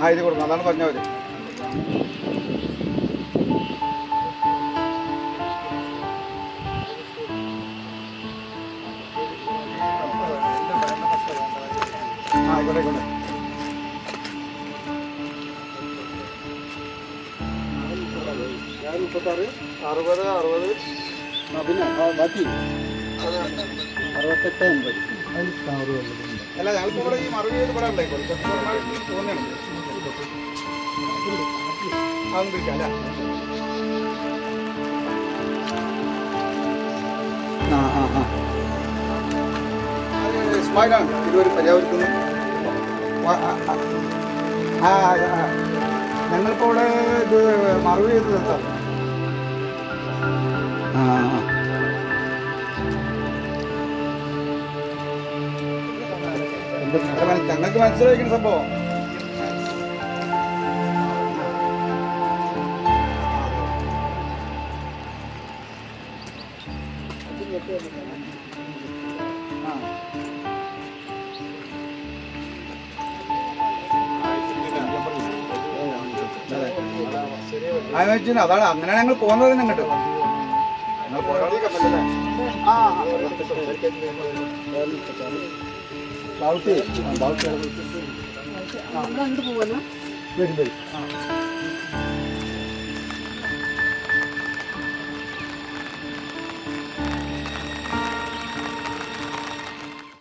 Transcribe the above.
ആ കൊടുക്കും കൊടുക്കണം. അതാണ് പറഞ്ഞവർ ആ ആയിക്കോട്ടെ ആയിക്കോട്ടെ. മുപ്പത്താറ് അറുപത് അറുപത് പിന്നെ ബാക്കി. അറുപത്തെട്ട് അല്ല ഞങ്ങൾക്ക് ഇവിടെ ഈ മറുപടി ഇവിടെ ഉണ്ടായി തോന്നുന്നു അതൊന്നും പിടിക്കാം അല്ല ആ ആ ആ ഇത് മറവ് ചെയ്തത് എന്താ ആ ഞങ്ങൾക്ക് മനസ്സിലായിരിക്കുന്ന സംഭവം അതാണ് അങ്ങനെ ഞങ്ങൾ പോകുന്നത് തന്നെ കേട്ടോ ഞങ്ങൾ പോരാളി കപ്പലല്ലേ ആ ആ, ബാവുട്ടി ആ. വരും വരും